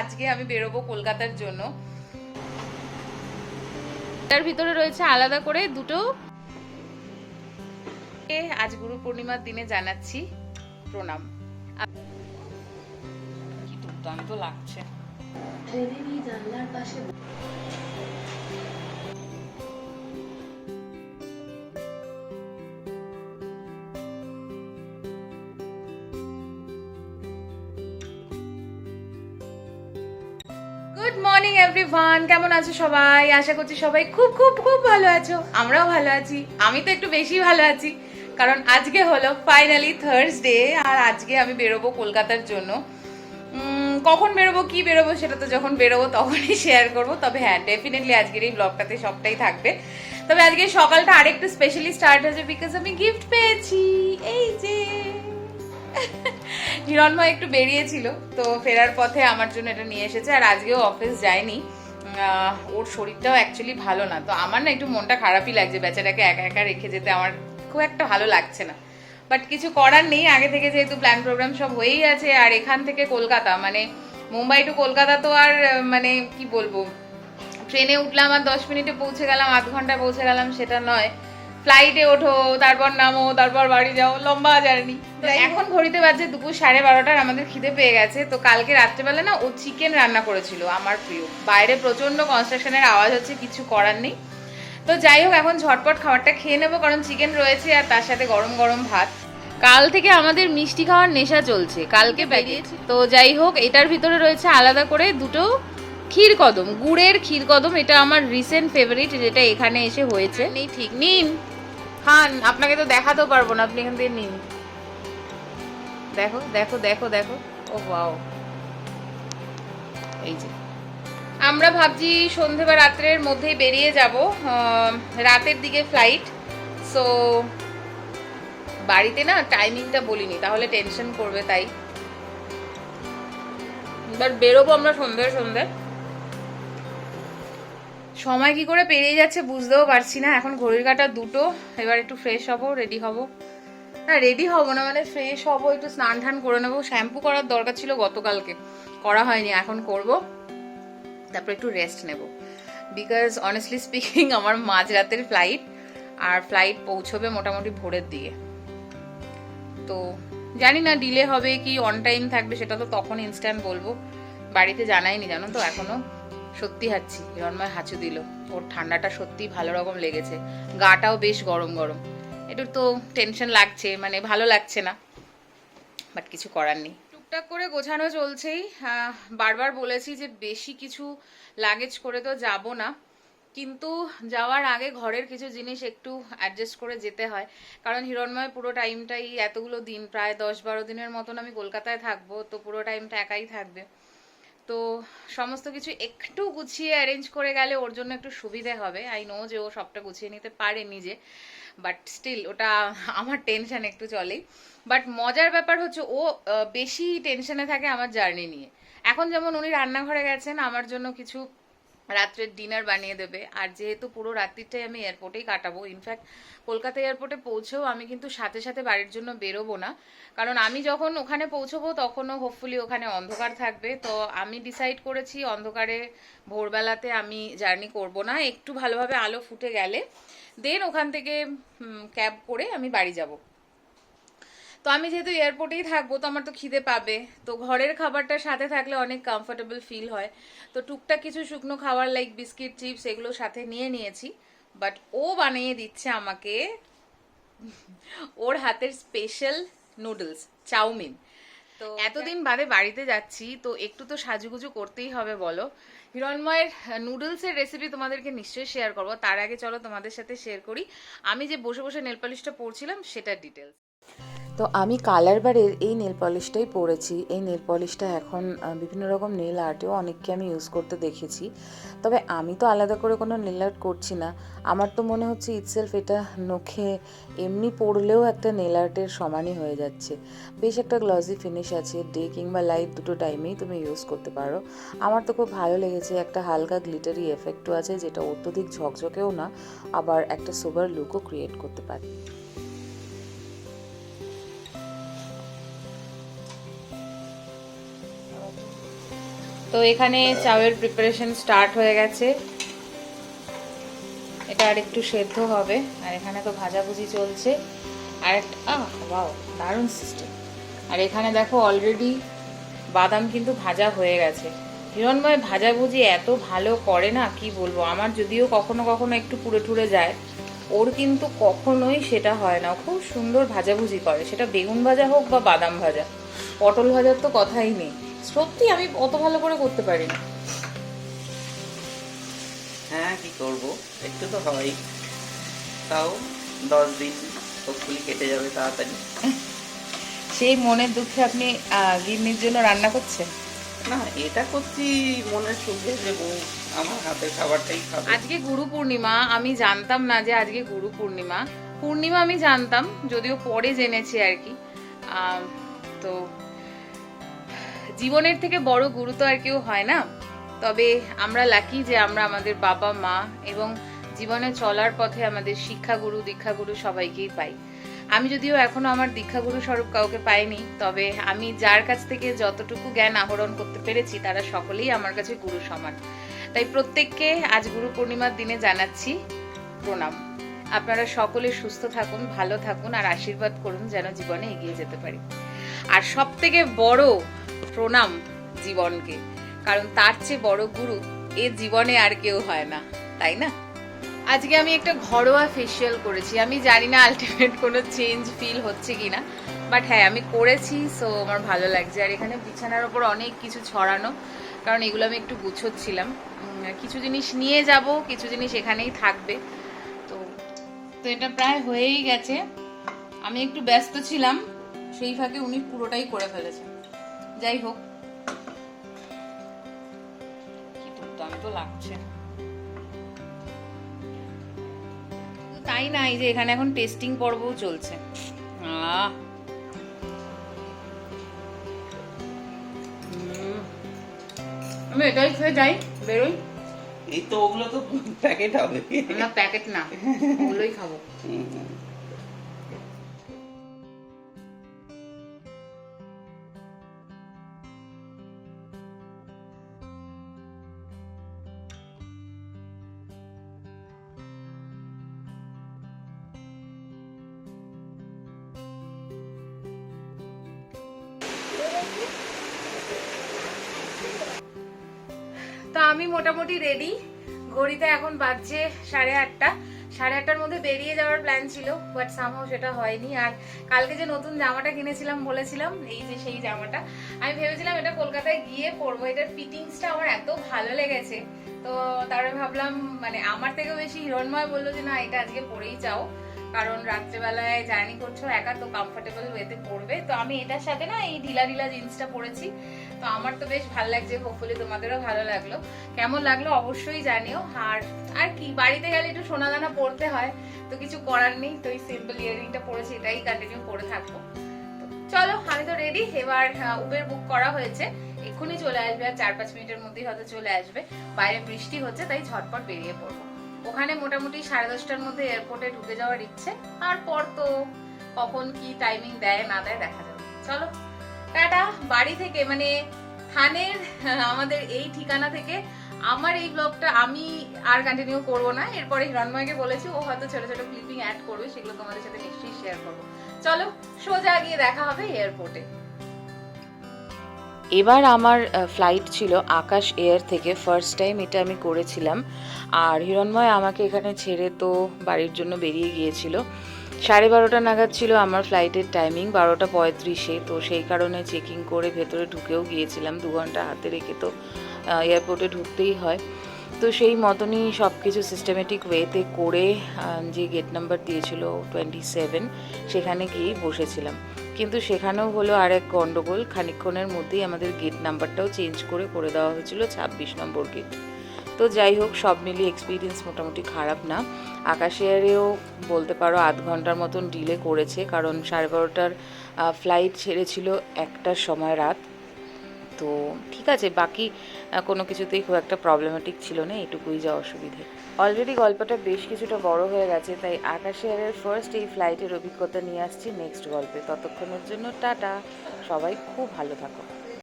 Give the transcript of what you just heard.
আজকে আমি বেরোবো কলকাতার জন্য। তার ভিতরে রয়েছে আলাদা করে দুটো। আজ গুরু পূর্ণিমার দিনে জানাচ্ছি প্রণাম। কি দুর্দান্ত লাগছে। জানলার পাশে গুড মর্নিং এভরিওয়ান কেমন আছো সবাই? আশা করছি সবাই খুব খুব খুব ভালো আছো। আমরাও ভালো আছি। আমি তো একটু বেশি ভালো আছি। কারণ আজকে হলো ফাইনালি থার্সডে আর আজকে আমি বেরোবো কলকাতার জন্য। কখন বেরোবো, কি বেরোবো সেটা তো যখন বেরোবো তখনই শেয়ার করব। তবে হ্যাঁ ডেফিনেটলি আজকের এই ব্লগটাতে সবটাই থাকবে। তবে আজকে সকালটা আরেকটু স্পেশালি স্টার্ট হয়েছে বিকজ আমি গিফট পেয়েছি। এই যে। হিরণময় একটু বেরিয়েছিল, তো ফেরার পথে আমার জন্য এটা নিয়ে এসেছে, আর আজকেও অফিস যায়নি। ওর শরীরটাও অ্যাকচুয়ালি ভালো না, তো আমার না একটু মনটা খারাপই লাগছে, বেচারাকে একা একা রেখে যেতে আমার খুব একটা ভালো লাগছে না। বাট কিছু করার নেই, আগে থেকে যেহেতু প্ল্যান প্রোগ্রাম সব হয়েই আছে, আর এখান থেকে কলকাতা মানে মুম্বাই টু কলকাতা তো আর মানে কি বলব, ট্রেনে উঠলাম আর দশ মিনিটে পৌঁছে গেলাম, আধ ঘন্টায় পৌঁছে গেলাম, সেটা নয়। ফ্লাইটে ওঠো তারপর নামো তারপর বাড়ি যাও লম্বা জার্নি এখন ঘড়িতে বাজে দুপুর সাড়ে বারোটার আমাদের খিদে পেয়ে গেছে। তো কালকে রাত্রেবেলা না ও চিকেন রান্না করেছিল আমার প্রিয়। বাইরে প্রচণ্ড কনস্ট্রাকশনের আওয়াজ হচ্ছে কিছু করার নেই। তো যাই হোক এখন ঝটপট খাবারটা খেয়ে নেব কারণ চিকেন রয়েছে আর তার সাথে গরম গরম ভাত। কাল থেকে আমাদের মিষ্টি খাওয়ার নেশা চলছে কালকে বেরিয়েছি তো যাই হোক এটার ভিতরে রয়েছে আলাদা করে দুটো ক্ষীর কদম গুড়ের ক্ষীর কদম এটা আমার রিসেন্ট ফেভারিট যেটা এখানে এসে হয়েছে। নেই ঠিক। নিন। খান আপনাকে তো দেখাতেও পারব না, আপনি এখান থেকে নিন। দেখো দেখো দেখো দেখো। ও বাও এই যে। আমরা ভাবছি সন্ধে বা রাত্রের মধ্যেই বেরিয়ে যাব রাতের দিকে ফ্লাইট সো বাড়িতে না টাইমিংটা বলিনি, তাহলে টেনশন করবে তাই। এবার বেরোবো আমরা সন্ধে সন্ধে। সময় কি করে পেরিয়ে যাচ্ছে বুঝতেও পারছি না। এখন ঘড়ির কাটা দুটো, এবার একটু ফ্রেশ হব রেডি হব। না রেডি হব না মানে ফ্রেশ হব, একটু স্নান টান করে নেব। শ্যাম্পু করার দরকার ছিল গতকালকে, করা হয়নি, এখন করব। তারপর একটু রেস্ট নেব। বিকজ অনেস্টলি স্পিকিং আমার মাঝরাতের ফ্লাইট আর ফ্লাইট পৌঁছবে মোটামুটি ভোরের দিকে। তো জানি না ডিলে হবে কি অন টাইম থাকবে, সেটা তো তখন ইনস্ট্যান্ট বলব। বাড়িতে জানাইনি, জানো তো, এখনও। সত্যি হাঁচি হিরণময় হাঁচু দিল। ওর ঠান্ডাটা সত্যি ভালো রকম লেগেছে। গাটাও বেশ গরম গরম। একটু তো টেনশন লাগছে মানে ভালো লাগছে না। বাট কিছু করার নেই। টুকটাক করে গোছানো চলছেই। বারবার বলেছি যে বেশি কিছু লাগেজ করে তো যাব না। কিন্তু যাওয়ার আগে ঘরের কিছু জিনিস একটু অ্যাডজাস্ট করে যেতে হয়। কারণ হিরণময় পুরো টাইমটাই এতগুলো দিন, প্রায় দশ বারো দিনের মতন আমি কলকাতায় থাকব, তো পুরো টাইমটা একাই থাকবে। তো সমস্ত কিছু একটু গুছিয়ে অ্যারেঞ্জ করে গেলে ওর জন্য একটু সুবিধে হবে। আই নো যে ও সবটা গুছিয়ে নিতে পারে নিজে বাট স্টিল ওটা আমার টেনশন একটু চলেই। বাট মজার ব্যাপার হচ্ছে ও বেশি টেনশনে থাকে আমার জার্নি নিয়ে। এখন যেমন উনি রান্নাঘরে গেছেন, আমার জন্য কিছু রাত্রের ডিনার বানিয়ে দেবে। আর যেহেতু পুরো রাত্রিটাই আমি এয়ারপোর্টেই কাটাবো ইনফ্যাক্ট কলকাতা এয়ারপোর্টে পৌঁছেও আমি কিন্তু সাথে সাথে বাড়ির জন্য বেরোবো না। কারণ আমি যখন ওখানে পৌঁছবো, তখনও হোপফুলি ওখানে অন্ধকার থাকবে। তো আমি ডিসাইড করেছি অন্ধকারে ভোরবেলাতে আমি জার্নি করব না। একটু ভালোভাবে আলো ফুটে গেলে দেন ওখান থেকে ক্যাব করে আমি বাড়ি যাব। তো আমি যেহেতু এয়ারপোর্টেই থাকব, তো আমার তো খিদে পাবে। তো ঘরের খাবারটার সাথে থাকলে অনেক কমফোর্টেবল ফিল হয়। তো টুকটাক কিছু শুকনো খাবার লাইক বিস্কিট চিপস এগুলো সাথে নিয়ে নিয়েছি। বাট ও বানিয়ে দিচ্ছে আমাকে ওর হাতের স্পেশাল নুডলস চাউমিন। তো এতদিন বাদে বাড়িতে যাচ্ছি, তো একটু তো সাজুগুজু করতেই হবে বলো। হিরণময়ের নুডলসের রেসিপি তোমাদেরকে নিশ্চয়ই শেয়ার করব। তার আগে চলো তোমাদের সাথে শেয়ার করি। আমি যে বসে বসে নেল পালিশটা পড়ছিলাম সেটার ডিটেলস তো আমি কালার বারের এই নেল পলিশটাই পরেছি। এই নেল পলিশটা এখন বিভিন্ন রকম নেল আর্টেও অনেককে আমি ইউজ করতে দেখেছি। তবে আমি তো আলাদা করে কোনো নেল আর্ট করছি না। আমার তো মনে হচ্ছে ইটসেলফ এটা নখে এমনি পড়লেও একটা নেল আর্টের সমানই হয়ে যাচ্ছে। বেশ একটা গ্লসি ফিনিশ আছে ডে কিংবা লাইট দুটো টাইমেই তুমি ইউজ করতে পারো। আমার তো খুব ভালো লেগেছে, একটা হালকা গ্লিটারি এফেক্টও আছে যেটা অত্যধিক ঝকঝকেও না, আবার একটা সোবার লুকও ক্রিয়েট করতে পারে। তো এখানে চাউয়ের প্রিপারেশন স্টার্ট হয়ে গেছে। এটা আর একটু সেদ্ধ হবে, আর এখানে তো ভাজাভুজি চলছে। আর একটা বাও দারুণ সিস্টেম আর এখানে দেখো অলরেডি বাদাম কিন্তু ভাজা হয়ে গেছে। হিরণময়, ভাজাভুজি এত ভালো করে না, কি বলব? আমার যদিও কখনো কখনো একটু পুড়ে টুড়ে যায়, ওর কিন্তু কখনোই সেটা হয় না। খুব সুন্দর ভাজাভুজি করে, সেটা বেগুন ভাজা হোক বা বাদাম ভাজা। পটল ভাজার তো কথাই নেই। সত্যি আমি অত ভালো করে করতে পারি না হ্যাঁ কি করব? একটু তো হয় তাও দশ দিন হোপফুলি কেটে যাবে তাড়াতাড়ি। সেই মনের দুঃখে আপনি গিন্নির জন্য রান্না করছেন? না এটা করছি মনের সুখে যে বউ আমার হাতের খাবারটাই খাবে। আজকে গুরু পূর্ণিমা আমি জানতাম না যে আজকে গুরু পূর্ণিমা। পূর্ণিমা আমি জানতাম যদিও পরে জেনেছি আর কি। তো জীবনের থেকে বড় গুরু তো আর কেউ হয় না। তবে আমরা লাকি যে আমরা আমাদের বাবা, মা এবং জীবনে চলার পথে আমাদের শিক্ষাগুরু, দীক্ষাগুরু সবাইকেই পাই। আমি যদিও এখনও আমার দীক্ষাগুরু স্বরূপ কাউকে পাইনি, তবে আমি যার কাছ থেকে যতটুকু জ্ঞান আহরণ করতে পেরেছি, তারা সকলেই আমার কাছে গুরু সমান। তাই প্রত্যেককে আজ গুরু পূর্ণিমার দিনে জানাচ্ছি প্রণাম। আপনারা সকলে সুস্থ থাকুন, ভালো থাকুন আর আশীর্বাদ করুন যেন জীবনে এগিয়ে যেতে পারি। আর সব থেকে বড় প্রণাম জীবনকে। কারণ তার চেয়ে বড় গুরু এ জীবনে আর কেউ হয় না, তাই না? আজকে আমি একটা ঘরোয়া ফেসিয়াল করেছি। আমি জানি না আলটিমেট কোনো চেঞ্জ ফিল হচ্ছে কিনা বাট হ্যাঁ আমি করেছি সো আমার ভালো লাগছে। আর এখানে বিছানার ওপর অনেক কিছু ছড়ানো, কারণ এগুলো আমি একটু গুছোচ্ছিলাম। কিছু জিনিস নিয়ে যাব, কিছু জিনিস এখানেই থাকবে। তো তো এটা প্রায় হয়েই গেছে। আমি একটু ব্যস্ত ছিলাম, সেই ফাঁকে উনি পুরোটাই করে ফেলেছেন। যাই হোক। কি দুর্দান্ত লাগছে। তাই না এই যে এখানে এখন টেস্টিং পর্বও চলছে। আহ। আমি এটাই খেয়ে যাই বেরোই। এই তো ওগুলো তো প্যাকেট হবে। না প্যাকেট না। ওগুলোই খাব। আমি মোটামুটি রেডি ঘড়িতে এখন বাজছে সাড়ে আটটা। সাড়ে আটটার মধ্যে বেরিয়ে যাওয়ার প্ল্যান ছিল বাট সামহাও সেটা হয়নি। আর কালকে যে নতুন জামাটা কিনেছিলাম, বলেছিলাম, এই যে সেই জামাটা, আমি ভেবেছিলাম এটা কলকাতায় গিয়ে পরবো। এটার ফিটিংসটা আমার এত ভালো লেগেছে। তো তারপরে ভাবলাম মানে আমার থেকেও বেশি হিরণময় বলল যে, না, এটা আজকে পরেই যাও কারণ রাত্রেবেলায় জার্নি করছ, একা তো কমফোর্টেবল ওয়েতে পড়বে। তো আমি এটার সাথে না এই ঢিলা ঢিলা জিন্সটা পরেছি। তো আমার তো বেশ ভালো লাগছে হোপফুলি তোমাদেরও ভালো লাগল। কেমন লাগল অবশ্যই জানিও। আর আর কি, বাড়িতে গেলে একটু সোনা দানা পড়তে হয়। তো কিছু করার নেই, তো এই সিম্পল ইয়ারিংটা পরেছি, এটাই কন্টিনিউ করে থাকব। চলো, আমি তো রেডি এবার উবের বুক করা হয়েছে। এক্ষুনি চলে আসবে, আর চার পাঁচ মিনিটের মধ্যেই হয়তো চলে আসবে। বাইরে বৃষ্টি হচ্ছে, তাই ঝটপট বেরিয়ে পড়ব। ওখানে মোটামুটি সাড়ে দশটার মধ্যে এয়ারপোর্টে ঢুকে যাওয়ার ইচ্ছে। তারপর তো কখন কি টাইমিং দেয়, না দেয়, দেখা যাবে। চলো, টাটা, বাড়ি থেকে মানে থানের, আমাদের এই ঠিকানা থেকে আমার এই ব্লগটা আমি আর কন্টিনিউ করব না। এরপরে হিরণময়কে বলেছি, ও হয়তো ছোট ছোট ক্লিপিং অ্যাড করবে, সেগুলো তোমাদের সাথে নিশ্চয়ই শেয়ার করব। চলো, সোজা গিয়ে দেখা হবে এয়ারপোর্টে এবার আমার ফ্লাইট ছিল আকাশ এয়ার থেকে। ফার্স্ট টাইম এটা আমি করেছিলাম। আর হিরণময় আমাকে এখানে ছেড়ে তো বাড়ির জন্য বেরিয়ে গিয়েছিল। সাড়ে বারোটা নাগাদ ছিল আমার ফ্লাইটের টাইমিং বারোটা পঁয়ত্রিশে। তো সেই কারণে চেকিং করে ভেতরে ঢুকেও গিয়েছিলাম। দু ঘণ্টা হাতে রেখে তো এয়ারপোর্টে ঢুকতেই হয়। তো সেই মতনই সব কিছু সিস্টেমেটিক ওয়েতে করে যে গেট নাম্বার দিয়েছিল টোয়েন্টি সেভেন সেখানে গিয়েই বসেছিলাম। কিন্তু সেখানেও হলো আর এক গণ্ডগোল খানিকক্ষণের মধ্যেই আমাদের গেট নাম্বারটাও চেঞ্জ করে করে দেওয়া হয়েছিল ছাব্বিশ নম্বর গেট তো যাই হোক, সব মিলিয়ে এক্সপিরিয়েন্স মোটামুটি খারাপ না। আকাশ এয়ারেও বলতে পারো আধ ঘণ্টার মতন ডিলে করেছে, কারণ সাড়ে বারোটার ফ্লাইট ছেড়েছিল একটার সময় রাত। তো ঠিক আছে, বাকি কোনো কিছুতেই খুব একটা প্রবলেমেটিক ছিল না এটুকুই যা অসুবিধে। অলরেডি গল্পটা বেশ কিছুটা বড় হয়ে গেছে, তাই আকাশ এয়ারের ফার্স্ট এই ফ্লাইটের অভিজ্ঞতা নিয়ে আসছি নেক্সট গল্পে। ততক্ষণের জন্য টাটা, সবাই খুব ভালো থাকো।